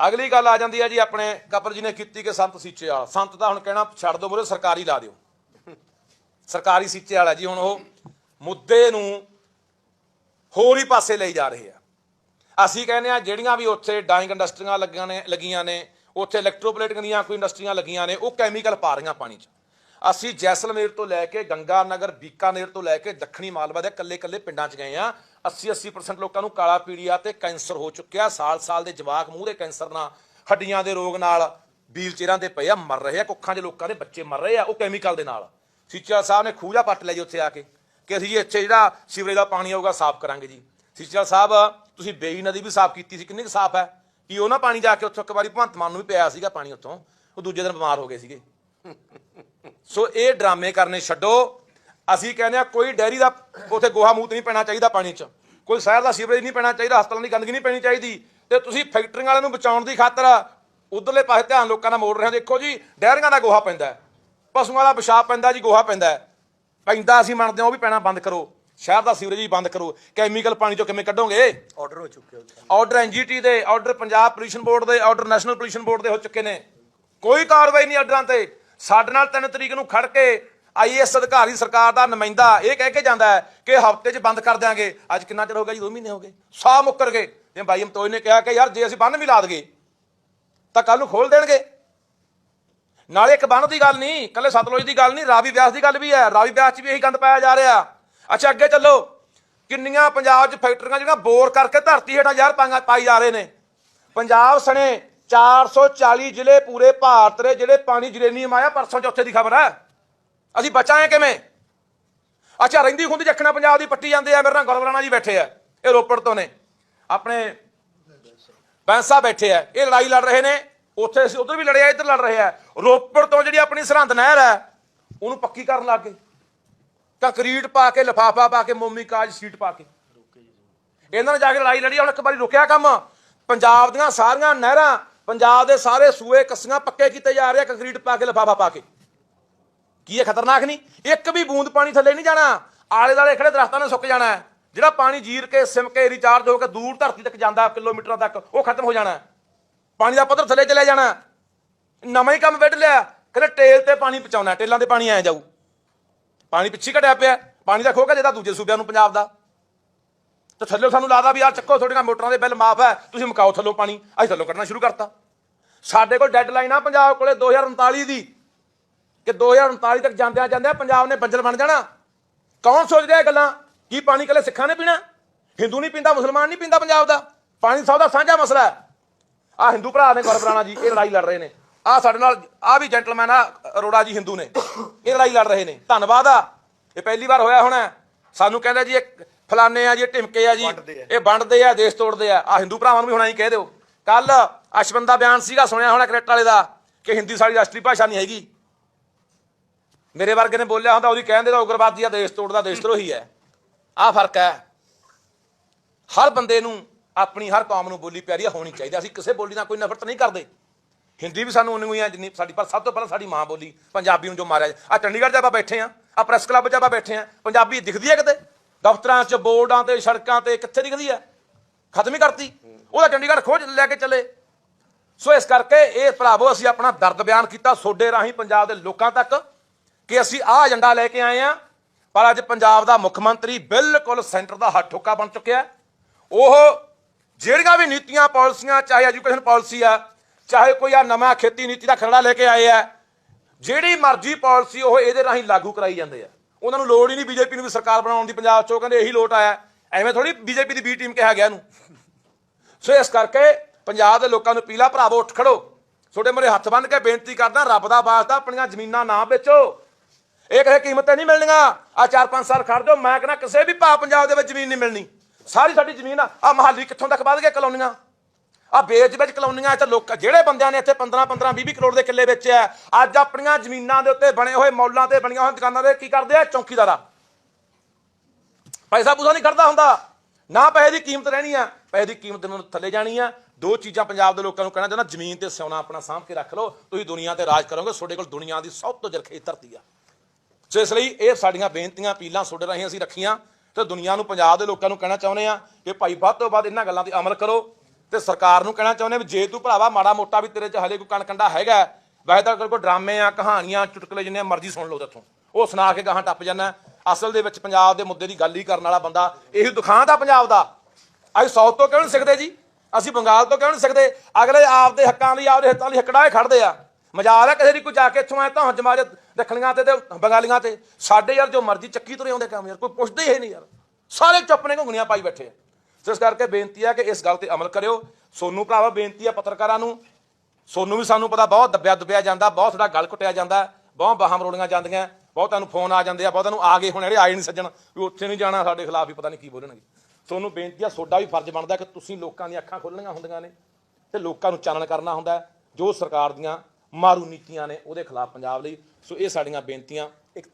ਅਗਲੀ ਗੱਲ ਆ ਜਾਂਦੀ ਹੈ ਜੀ ਆਪਣੇ ਕਪਰ ਜੀ ਨੇ ਕੀਤੀ ਕਿ ਸੰਤ ਸੀਚੇ ਵਾਲਾ। ਸੰਤ ਦਾ ਹੁਣ ਕਹਿਣਾ ਛੱਡ ਦੋ ਮੋਰੇ, ਸਰਕਾਰੀ ਲਾ ਦਿਓ। ਸਰਕਾਰੀ ਸੀਚੇ ਵਾਲਾ ਜੀ, ਹੁਣ ਉਹ ਮੁੱਦੇ ਨੂੰ ਹੋਰ ਹੀ ਪਾਸੇ ਲਈ ਜਾ ਰਹੇ ਆ। ਅਸੀਂ ਕਹਿੰਦੇ ਆ, ਜਿਹੜੀਆਂ ਵੀ ਉੱਥੇ ਡਾਈਂਗ ਇੰਡਸਟਰੀਆਂ ਲੱਗੀਆਂ ਨੇ ਲੱਗੀਆਂ ਨੇ, ਉੱਥੇ ਇਲੈਕਟ੍ਰੋਪਲੇਟਿੰਗ ਦੀਆਂ ਕੋਈ ਇੰਡਸਟਰੀਆਂ ਲੱਗੀਆਂ ਨੇ, ਉਹ ਕੈਮੀਕਲ ਪਾ ਰਹੀਆਂ ਪਾਣੀ 'ਚ। ਅਸੀਂ ਜੈਸਲਮੇਰ ਤੋਂ ਲੈ ਕੇ ਗੰਗਾ ਨਗਰ ਬੀਕਾਨੇਰ ਤੋਂ ਲੈ ਕੇ ਦੱਖਣੀ ਮਾਲਵਾ ਦੇ ਕੱਲੇ-ਕੱਲੇ ਪਿੰਡਾਂ 'ਚ ਗਏ ਆ 80-80% ਲੋਕਾਂ ਨੂੰ ਕਾਲਾ ਪੀੜੀਆ ਤੇ ਕੈਂਸਰ ਹੋ ਚੁੱਕਿਆ। ਸਾਲ-ਸਾਲ ਦੇ ਜਵਾਕ ਮੂੰਹ ਦੇ ਕੈਂਸਰ ਨਾਲ, ਹੱਡੀਆਂ ਦੇ ਰੋਗ ਨਾਲ ਵੀਲ ਚੇਅਰਾਂ ਤੇ ਪਏ ਆ, ਮਰ ਰਹੇ ਆ। ਕੁੱਖਾਂ ਦੇ ਲੋਕਾਂ ਦੇ ਬੱਚੇ ਮਰ ਰਹੇ ਆ, ਉਹ ਕੈਮੀਕਲ ਦੇ ਨਾਲ। ਸੀਚਾ ਸਾਹਿਬ ਨੇ ਖੂਜਾ ਪੱਟ ਲਿਆ ਜੀ ਉੱਥੇ ਆ ਕੇ ਕਿ ਅਸੀਂ ਜੀ ਇੱਥੇ ਜਿਹੜਾ ਸੀਵਰੇਜ ਦਾ ਪਾਣੀ ਆਊਗਾ, ਸਾਫ਼ ਕਰਾਂਗੇ ਜੀ। ਸੀਚਾ ਸਾਹਿਬ, ਤੁਸੀਂ ਬੇਈ ਨਦੀ ਵੀ ਸਾਫ਼ ਕੀਤੀ ਸੀ, ਕਿੰਨੀ ਕੁ ਸਾਫ਼ ਹੈ? ਕਿ ਉਹ ਨਾ ਪਾਣੀ ਜਾ ਕੇ ਉੱਥੋਂ ਇੱਕ ਵਾਰੀ ਭਗਵੰਤ ਮਾਨ ਨੂੰ ਵੀ ਪਿਆ ਸੀਗਾ ਪਾਣੀ ਉੱਥੋਂ, ਉਹ ਦੂਜੇ ਦਿਨ ਬਿਮਾਰ ਹੋ ਗਏ ਸੀਗੇ। ਸੋ ਇਹ ਡਰਾਮੇ ਕਰਨੇ ਛੱਡੋ। ਅਸੀਂ ਕਹਿੰਦੇ ਆ ਕੋਈ ਡੈਰੀ ਦਾ ਉਥੇ ਗੋਹਾ ਮੂਤ ਨਹੀਂ ਪੈਣਾ ਚਾਹੀਦਾ ਪਾਣੀ 'ਚ। ਕੋਈ ਸ਼ਹਿਰ ਦਾ ਸੀਵਰੇਜ ਨਹੀਂ ਪੈਣਾ ਚਾਹੀਦਾ ਹਸਪਤਾਲਾਂ ਦੀ ਗੰਦਗੀ ਨਹੀਂ ਪੈਣੀ ਚਾਹੀਦੀ। ਤੇ ਤੁਸੀਂ ਫੈਕਟਰੀਆਂ ਵਾਲਿਆਂ ਨੂੰ ਬਚਾਉਣ ਦੀ ਖਾਤਰ ਉਧਰਲੇ ਪਾਸੇ ਧਿਆਨ ਲੋਕਾਂ ਦਾ ਮੋੜ ਰਹੇ ਹੋ। ਦੇਖੋ ਜੀ ਡੈਰੀਆਂ ਦਾ ਗੋਹਾ ਪੈਂਦਾ ਪਸ਼ੂਆਂ ਦਾ ਪਿਸ਼ਾਬ ਪੈਂਦਾ ਜੀ ਗੋਹਾ ਪੈਂਦਾ। ਪੈਂਦਾ ਅਸੀਂ ਮੰਨਦੇ ਹਾਂ ਉਹ ਵੀ ਪੈਣਾ ਬੰਦ ਕਰੋ। ਸ਼ਹਿਰ ਦਾ ਸੀਵਰੇਜ ਵੀ ਬੰਦ ਕਰੋ। ਕੈਮੀਕਲ ਪਾਣੀ ਚੋਂ ਕਿਵੇਂ ਕੱਢੋਗੇ? ਆਰਡਰ ਹੋ ਚੁੱਕੇ ਹੋ ਆਰਡਰ ਐਨਜੀਟੀ ਦੇ ਆਰਡਰ ਪੰਜਾਬ ਪੋਲੂਸ਼ਨ ਬੋਰਡ ਦੇ ਆਰਡਰ ਨੈਸ਼ਨਲ ਪੋਲੂਸ਼ਨ ਬੋਰਡ ਦੇ ਹੋ ਚੁੱਕੇ ਨੇ। ਕੋਈ ਕਾਰਵਾਈ ਨਹੀਂ ਆਰਡਰਾਂ ਤੇ। ਸਾਡੇ ਨਾਲ 3 ਤਰੀਕ ਨੂੰ ਖੜ ਕੇ ਆਈਐਸ ਅਧਿਕਾਰੀ ਸਰਕਾਰ ਦਾ ਨੁਮਾਇੰਦਾ ਇਹ ਕਹਿ ਕੇ ਜਾਂਦਾ ਹੈ ਕਿ ਹਫ਼ਤੇ 'ਚ ਬੰਦ ਕਰ ਦਿਆਂਗੇ। ਅੱਜ ਕਿੰਨਾ ਚਿਰ ਹੋ ਗਿਆ ਜੀ? 2 ਮਹੀਨੇ ਹੋ ਗਏ। ਸਾਹ ਮੁੱਕਰ ਗਏ। ਤੇ ਬਾਈ ਅਮਤੋਜ ਨੇ ਕਿਹਾ ਕਿ ਯਾਰ ਜੇ ਅਸੀਂ ਬੰਨ ਵੀ ਲਾ ਦਗੇ ਤਾਂ ਕੱਲ ਨੂੰ ਖੋਲ ਦੇਣਗੇ। ਨਾਲੇ ਇੱਕ ਬੰਨ ਦੀ ਗੱਲ ਨਹੀਂ ਕੱਲੇ ਸਤਲੁਜ ਦੀ ਗੱਲ ਨਹੀਂ, ਰਾਵੀ ਵਿਆਸ ਦੀ ਗੱਲ ਵੀ ਹੈ। ਰਾਵੀ ਵਿਆਸ 'ਚ ਵੀ ਇਹੀ ਗੰਦ ਪਾਇਆ ਜਾ ਰਿਹਾ। ਅੱਛਾ, ਅੱਗੇ ਚੱਲੋ। ਕਿੰਨੀਆਂ ਪੰਜਾਬ 'ਚ ਫੈਕਟਰੀਆਂ ਜਿਹੜੀਆਂ ਬੋਰ ਕਰਕੇ ਧਰਤੀ ਹੇਠਾਂ ਜ਼ਹਿਰ ਪਾਈਆਂ- ਪਾਈ ਜਾ ਰਹੇ ਨੇ। ਪੰਜਾਬ ਸਣੇ 440 ਜ਼ਿਲ੍ਹੇ ਪੂਰੇ ਭਾਰਤ ਦੇ ਜਿਹੜੇ ਪਾਣੀ ਜਰੇਨੀਅਮ ਆਇਆ, ਪਰਸੋਂ ਚੌਥੇ ਦੀ ਖਬਰ ਹੈ। ਅਸੀਂ ਬਚਾਏ ਕਿਵੇਂ? ਅੱਛਾ, ਰਹਿੰਦੀ ਖੁੰਦੀ ਜੱਖਣਾ ਪੰਜਾਬ ਦੀ ਪੱਟੀ ਜਾਂਦੇ ਆ, ਮੇਰੇ ਨਾਲ ਗੁਰਵਰਾਣਾ ਜੀ ਬੈਠੇ ਆ। ਇਹ ਰੋਪੜ ਤੋਂ ਨੇ। ਆਪਣੇ ਬੈਂਸਾ ਬੈਠੇ ਆ। ਇਹ ਲੜਾਈ ਲੜ ਰਹੇ ਨੇ। ਉੱਥੇ ਅਸੀਂ ਉਧਰ ਵੀ ਲੜਿਆ, ਇੱਧਰ ਲੜ ਰਹੇ ਆ। ਰੋਪੜ ਤੋਂ ਜਿਹੜੀ ਆਪਣੀ ਸਰਹੰਦ ਨਹਿਰ ਹੈ, ਉਹਨੂੰ ਪੱਕੀ ਕਰਨ ਲੱਗ ਗਏ। ਕੰਕਰੀਟ ਪਾ ਕੇ, ਲਫਾਫਾ ਪਾ ਕੇ, ਮੋਮੀ ਕਾਜ ਸੀਟ ਪਾ ਕੇ। ਇਹਨਾਂ ਨੇ ਜਾ ਕੇ ਲੜਾਈ ਲੜੀ, ਹੁਣ ਇੱਕ ਵਾਰੀ ਰੁਕਿਆ ਕੰਮ। ਪੰਜਾਬ ਦੀਆਂ ਸਾਰੀਆਂ ਨਹਿਰਾਂ ਪੰਜਾਬ ਦੇ ਸਾਰੇ ਸੂਏ ਕੱਸੀਆਂ ਪੱਕੇ ਕੀਤੇ ਜਾ ਰਹੇ ਆ, ਕੰਕਰੀਟ ਪਾ ਕੇ, ਲਫਾਫਾ ਪਾ ਕੇ। ਕੀ ਇਹ ਖਤਰਨਾਕ ਨਹੀਂ? ਇੱਕ ਵੀ ਬੂੰਦ ਪਾਣੀ ਥੱਲੇ ਨਹੀਂ ਜਾਣਾ। ਆਲੇ ਦਾਲੇ ਖੜੇ ਦਰਖਤਾਂ ਨੇ ਸੁੱਕ ਜਾਣਾ ਜਿਹੜਾ ਪਾਣੀ ਜੀਰ ਕੇ, ਸਿਮ ਕੇ ਰਿਚਾਰਜ ਹੋ ਕੇ ਦੂਰ ਧਰਤੀ ਤੱਕ ਜਾਂਦਾ, ਕਿਲੋਮੀਟਰਾਂ ਤੱਕ, ਉਹ ਖਤਮ ਹੋ ਜਾਣਾ ਪਾਣੀ ਦਾ ਪੱਧਰ ਥੱਲੇ ਚਲੇ ਜਾਣਾ ਨਵਾਂ ਹੀ ਕੰਮ ਵਿੱਢ ਲਿਆ ਕਹਿੰਦੇ ਟੇਲ ਤੇ ਪਾਣੀ ਪਹੁੰਚਾਉਣਾ ਟੇਲਾਂ ਤੇ ਪਾਣੀ ਐ ਜਾਊ। ਪਾਣੀ ਪਿੱਛੇ ਘਟਿਆ ਪਿਆ ਪਾਣੀ ਦਾ ਖੋਗਾ ਜਿਹਦਾ ਦੂਜੇ ਸੂਬਿਆਂ ਨੂੰ, ਪੰਜਾਬ ਦਾ। ਤੇ ਥੱਲੇ ਸਾਨੂੰ ਲਾਦਾ ਵੀ ਯਾਰ ਚੱਕੋ, ਤੁਹਾਡੀਆਂ ਮੋਟਰਾਂ ਦੇ ਬਿੱਲ ਮਾਫ ਹੈ, ਤੁਸੀਂ ਮੁਕਾਓ ਥੱਲੋਂ ਪਾਣੀ। ਅਸੀਂ ਥੱਲੋਂ ਕੱਢਣਾ ਸ਼ੁਰੂ ਕਰਤਾ। ਸਾਡੇ ਕੋਲ ਡੈਡਲਾਈਨ ਆ ਪੰਜਾਬ ਕੋਲੇ 2039 ਦੀ। ਕਿ 2039 ਤੱਕ ਜਾਂਦਿਆਂ ਜਾਂਦਿਆਂ ਪੰਜਾਬ ਨੇ ਬੰਜਰ ਬਣ ਜਾਣਾ। ਕੌਣ ਸੋਚ ਰਿਹਾ ਇਹ ਗੱਲਾਂ? ਕੀ ਪਾਣੀ ਕੱਲੇ ਸਿੱਖਾਂ ਨੇ ਪੀਣਾ? ਹਿੰਦੂ ਨਹੀਂ ਪੀਂਦਾ, ਮੁਸਲਮਾਨ ਨਹੀਂ ਪੀਂਦਾ ਪੰਜਾਬ ਦਾ। ਪਾਣੀ ਸਭ ਦਾ ਸਾਂਝਾ ਮਸਲਾ ਹੈ। ਆ ਹਿੰਦੂ ਭਰਾ ਨੇ ਗੁਰਪ੍ਰਾਣਾ ਜੀ, ਇਹ ਲੜਾਈ ਲੜ ਰਹੇ ਨੇ। ਆ ਸਾਡੇ ਨਾਲ ਆ ਵੀ ਜੈਂਟਲਮੈਨ ਆ, ਅਰੋੜਾ ਜੀ ਹਿੰਦੂ ਨੇ। ਇਹ ਲੜਾਈ ਲੜ ਰਹੇ ਨੇ। ਧੰਨਵਾਦ ਆ। ਇਹ ਪਹਿਲੀ ਵਾਰ ਹੋਇਆ ਹੋਣਾ ਸਾਨੂੰ ਕਹਿੰਦਾ ਜੀ ਇਹ ਫਲਾਣੇ ਆ ਜੀ ਟਿਮਕੇ ਆ ਜੀ ਆ। ਇਹ ਵੰਡਦੇ ਆ ਦੇਸ਼ ਤੋੜਦੇ ਆ। ਆ ਹਿੰਦੂ ਭਰਾਵਾਂ ਨੂੰ ਵੀ ਹੁਣਾ ਹੀ ਕਹਿ ਦਿਓ। ਕੱਲ ਅਸ਼ਵੰਤ ਦਾ ਬਿਆਨ ਸੀਗਾ ਸੁਣਿਆ ਹੋਣਾ ਕ੍ਰਿਕਟ ਵਾਲੇ ਦਾ ਕਿ ਹਿੰਦੀ ਸਾਡੀ ਰਾਸ਼ਟਰੀ ਭਾਸ਼ਾ ਨਹੀਂ ਹੈਗੀ। ਮੇਰੇ ਵਰਗੇ ਨੇ ਬੋਲਿਆ ਹੁੰਦਾ ਉਹਦੀ ਕਹਿੰਦੇ ਤਾਂ ਉਗਰਵਾਦੀ ਆ ਦੇਸ਼ ਤੋੜਦਾ ਦੇਸ਼ ਧਰੋਹੀ ਹੈ। ਆਹ ਫ਼ਰਕ ਹੈ। ਹਰ ਬੰਦੇ ਨੂੰ ਆਪਣੀ ਹਰ ਕੌਮ ਨੂੰ ਬੋਲੀ ਪਿਆਰੀ ਹੋਣੀ ਚਾਹੀਦੀ ਅਸੀਂ ਕਿਸੇ ਬੋਲੀ ਨਾਲ ਕੋਈ ਨਫ਼ਰਤ ਨਹੀਂ ਕਰਦੇ। ਹਿੰਦੀ ਵੀ ਸਾਨੂੰ ਉਨੀ ਹੋਈ ਆ ਜਿੰਨੀ ਸਾਡੀ ਪਰ ਸਭ ਤੋਂ ਪਹਿਲਾਂ ਸਾਡੀ ਮਾਂ ਬੋਲੀ ਪੰਜਾਬੀ ਨੂੰ ਜੋ ਮਾਰਿਆ ਆ ਚੰਡੀਗੜ੍ਹ 'ਚ ਆਪਾਂ ਬੈਠੇ ਆ। ਆ ਪ੍ਰੈਸ ਕਲੱਬ 'ਚ ਆਪਾਂ ਬੈਠੇ ਆ। ਪੰਜਾਬੀ ਦਿਖਦੀ ਹੈ ਕਿਤੇ? ਦਫ਼ਤਰਾਂ 'ਚ, ਬੋਰਡਾਂ ਤੇ, ਸੜਕਾਂ ਤੇ ਕਿੱਥੇ ਦਿਖਦੀ ਹੈ? ਖਤਮ ਹੀ ਕਰਤੀ। ਉਹਦਾ ਚੰਡੀਗੜ੍ਹ ਖੋਜ ਲੈ ਕੇ ਚੱਲੇ। ਸੋ ਇਸ ਕਰਕੇ ਇਹ ਭਰਾਵੋ, ਅਸੀਂ ਆਪਣਾ ਦਰਦ ਬਿਆਨ ਕੀਤਾ ਸੋਡੇ ਰਾਹੀਂ ਪੰਜਾਬ ਦੇ ਲੋਕਾਂ ਤੱਕ ਕਿ ਅਸੀਂ ਆਹ ਏਜੰਡਾ ਲੈ ਕੇ ਆਏ ਆ। ਪਰ ਅੱਜ ਪੰਜਾਬ ਦਾ ਮੁੱਖ ਮੰਤਰੀ ਬਿਲਕੁਲ ਸੈਂਟਰ ਦਾ ਹੱਥ ਠੋਕਾ ਬਣ ਚੁੱਕਿਆ ਉਹ ਜਿਹੜੀਆਂ ਵੀ ਨੀਤੀਆਂ, ਪਾਲਿਸੀਆਂ, ਚਾਹੇ ਐਜੂਕੇਸ਼ਨ ਪਾਲਿਸੀ ਆ, ਚਾਹੇ ਕੋਈ ਆ ਨਵਾਂ ਖੇਤੀ ਨੀਤੀ ਦਾ ਖਰੜਾ ਲੈ ਕੇ ਆਏ ਆ ਜਿਹੜੀ ਮਰਜ਼ੀ ਪਾਲਿਸੀ ਉਹ ਇਹਦੇ ਰਾਹੀਂ ਲਾਗੂ ਕਰਾਈ ਜਾਂਦੇ ਆ। ਉਹਨਾਂ ਨੂੰ ਲੋੜ ਹੀ ਨਹੀਂ ਬੀਜੇਪੀ ਨੂੰ ਵੀ ਸਰਕਾਰ ਬਣਾਉਣ ਦੀ ਪੰਜਾਬ 'ਚੋਂ ਕਹਿੰਦੇ ਇਹੀ ਲੋਟ ਆਇਆ। ਐਵੇਂ ਥੋੜੀ ਬੀਜੇਪੀ ਦੀ ਬੀ ਟੀਮ ਕਿਹਾ ਗਿਆ ਇਹਨੂੰ। ਸੋ ਇਸ ਕਰਕੇ ਪੰਜਾਬ ਦੇ ਲੋਕਾਂ ਨੂੰ ਪੀਲਾ ਭਰਾਵੋ, ਉੱਠ ਖੜੋ। ਤੁਹਾਡੇ ਮੂਹਰੇ ਹੱਥ ਬੰਨ੍ਹ ਕੇ ਬੇਨਤੀ ਕਰਦਾ, ਰੱਬ ਦਾ ਵਾਸਤਾ ਆਪਣੀਆਂ ਜ਼ਮੀਨਾਂ ਨਾ ਵੇਚੋ। ਇਹ ਕਿਸੇ ਕੀਮਤ ਤੇ ਨਹੀਂ ਮਿਲਣੀਆਂ। ਆ ਚਾਰ ਪੰਜ ਸਾਲ ਖੜ ਜਾਓ, ਮੈਂ ਕਹਿੰਦਾ ਕਿਸੇ ਵੀ ਭਾ ਪੰਜਾਬ ਦੇ ਵਿੱਚ ਜ਼ਮੀਨ ਨਹੀਂ ਮਿਲਣੀ। ਸਾਰੀ ਸਾਡੀ ਜ਼ਮੀਨ ਆ ਆ ਮਹਾਲੀ ਕਿੱਥੋਂ ਤੱਕ ਵੱਧ ਗਏ ਕਲੋਨੀਆਂ? ਆ ਬੇਜ ਵਿੱਚ ਕਲੋਨੀਆਂ ਇੱਥੇ ਲੋਕ ਜਿਹੜੇ ਬੰਦਿਆਂ ਨੇ ਇੱਥੇ 15 15 20 ਕਰੋੜ ਦੇ ਕਿੱਲੇ ਵੇਚਿਆ ਅੱਜ ਆਪਣੀਆਂ ਜ਼ਮੀਨਾਂ ਦੇ ਉੱਤੇ ਬਣੇ ਹੋਏ ਮੌਲਾਂ ਤੇ ਬਣੀਆਂ ਹੋਈਆਂ ਦੁਕਾਨਾਂ ਦੇ ਕੀ ਕਰਦੇ ਆ? ਚੌਂਕੀਦਾਰਾ ਪੈਸਾ ਪੂਸਾ ਨਹੀਂ ਖੜਦਾ ਹੁੰਦਾ। ਨਾ ਪੈਸੇ ਦੀ ਕੀਮਤ ਰਹਿਣੀ ਆ। ਪੈਸੇ ਦੀ ਕੀਮਤ ਨੂੰ ਥੱਲੇ ਜਾਣੀ ਆ। ਦੋ ਚੀਜ਼ਾਂ ਪੰਜਾਬ ਦੇ ਲੋਕਾਂ ਨੂੰ ਕਹਿਣਾ ਚਾਹੁੰਦਾ, ਜ਼ਮੀਨ ਤੇ ਸਿਉਣਾ ਆਪਣਾ ਸਾਂਭ ਕੇ ਰੱਖ ਲਓ। ਤੁਸੀਂ ਦੁਨੀਆ ਤੇ ਰਾਜ ਕਰੋਗੇ, ਤੁਹਾਡੇ ਕੋਲ ਦੁਨੀਆ ਦੀ ਸਭ ਤੋਂ ਜ਼ਰਖੇ ਧਰਤੀ ਆ। ਸੋ ਇਸ ਲਈ ਇਹ ਸਾਡੀਆਂ ਬੇਨਤੀਆਂ, ਅਪੀਲਾਂ ਤੁਹਾਡੇ ਰਾਹੀਂ ਅਸੀਂ ਰੱਖੀਆਂ। ਤੇ ਦੁਨੀਆ ਨੂੰ, ਪੰਜਾਬ ਦੇ ਲੋਕਾਂ ਨੂੰ ਕਹਿਣਾ ਚਾਹੁੰਦੇ ਆ ਕਿ ਭਾਈ ਵੱਧ ਤੋਂ ਵੱਧ ਇਹਨਾਂ ਗੱਲਾਂ ਤੇ ਅਮਲ ਕਰੋ। ਤੇ ਸਰਕਾਰ ਨੂੰ ਕਹਿਣਾ ਚਾਹੁੰਦੇ ਵੀ ਜੇ ਤੂੰ ਭਰਾਵਾ ਮਾੜਾ ਮੋਟਾ ਵੀ ਤੇਰੇ 'ਚ ਹਲੇ ਕੋਈ ਕਣਕੰਡਾ ਹੈਗਾ ਵੈਸੇ ਤਾਂ ਕੋਈ ਡਰਾਮੇ ਆ, ਕਹਾਣੀਆਂ, ਚੁਟਕਲੇ ਜਿੰਨੇ ਮਰਜ਼ੀ ਸੁਣ ਲਓ ਤੇਥੋਂ। ਉਹ ਸੁਣਾ ਕੇ ਗਾਹਾਂ ਟੱਪ ਜਾਣਾ ਅਸਲ ਦੇ ਵਿੱਚ ਪੰਜਾਬ ਦੇ ਮੁੱਦੇ ਦੀ ਗੱਲ ਹੀ ਕਰਨ ਵਾਲਾ ਬੰਦਾ ਇਹੀ ਦੁਖਾਂਤ ਆ ਪੰਜਾਬ ਦਾ। ਅਸੀਂ ਸਾਊਥ ਤੋਂ ਕਿਉਂ ਨਹੀਂ ਸਿੱਖਦੇ ਜੀ? ਅਸੀਂ ਬੰਗਾਲ ਤੋਂ ਕਿਉਂ ਨਹੀਂ ਸਿੱਖਦੇ? ਅਗਲੇ ਆਪਦੇ ਹੱਕਾਂ ਲਈ, ਆਪਦੇ ਹਿੱਤਾਂ ਲਈ ਹੱਕੜਾਏ ਖੜਦੇ ਆ। ਮਜਾਲ ਆ ਕਿਸੇ ਦੀ ਕੋਈ ਜਾ ਕੇ ਇੱਥੋਂ ਐ ਤਾਂ ਜਮਾਜ ਰੱਖਣੀਆਂ ਤੇ ਬੰਗਾਲੀਆਂ ਤੇ। ਸਾਡੇ ਯਾਰ ਜੋ ਮਰਜ਼ੀ ਚੱਕੀ ਤੁਰੇ ਆਉਂਦੇ ਕੰਮ ਯਾਰ, ਕੋਈ ਪੁੱਛਦੇ ਹੀ ਨਹੀਂ ਯਾਰ। ਸਾਰੇ ਚੁੱਪ ਨੇ, ਘੁੰਗਣੀਆਂ ਪਾਈ ਬੈਠੇ ਆ। ਸੋ ਇਸ ਕਰਕੇ ਬੇਨਤੀ ਹੈ ਕਿ ਇਸ ਗੱਲ ਤੇ ਅਮਲ ਕਰਿਓ। ਸੋਨੂੰ ਭਰਾਵਾ, ਬੇਨਤੀ ਹੈ ਪੱਤਰਕਾਰਾਂ ਨੂੰ। ਸੋਨੂੰ ਵੀ ਸਾਨੂੰ ਪਤਾ ਬਹੁਤ ਦੱਬਿਆ ਦੁੱਬਿਆ ਜਾਂਦਾ, ਬਹੁਤ ਸਾਡਾ ਗਲ ਘੁੱਟਿਆ ਜਾਂਦਾ, ਬਹੁਤ ਬਾਹਾਂ ਮਰੋਲੀਆਂ ਜਾਂਦੀਆਂ, ਬਹੁਤਾਂ ਨੂੰ ਫੋਨ ਆ ਜਾਂਦੇ ਆ, ਬਹੁਤਾਂ ਨੂੰ ਆ ਗਏ ਹੁਣ ਜਿਹੜੇ ਆਏ ਨਹੀਂ ਸੱਜਣ, ਵੀ ਉੱਥੇ ਨਹੀਂ ਜਾਣਾ, ਸਾਡੇ ਖਿਲਾਫ ਹੀ ਪਤਾ ਨਹੀਂ ਕੀ ਬੋਲਣਗੇ। ਤੁਹਾਨੂੰ ਬੇਨਤੀ ਆ ਤੁਹਾਡਾ ਵੀ ਫਰਜ਼ ਬਣਦਾ ਕਿ ਤੁਸੀਂ ਲੋਕਾਂ ਦੀਆਂ ਅੱਖਾਂ ਖੋਲਣੀਆਂ ਹੁੰਦੀਆਂ ਨੇ ਤੇ ਲੋਕਾਂ ਨੂੰ ਚਾਨਣ ਕਰਨਾ ਹੁੰਦਾ ਜੋ ਸਰਕਾਰ ਦੀਆਂ ਮਾਰੂ ਨੀਤੀਆਂ ਨੇ, ਉਹਦੇ ਖਿਲਾਫ ਪੰਜਾਬ ਲਈ। ਸੋ ਇਹ ਸਾਡੀਆਂ ਬੇਨਤੀਆਂ। ਇੱਕ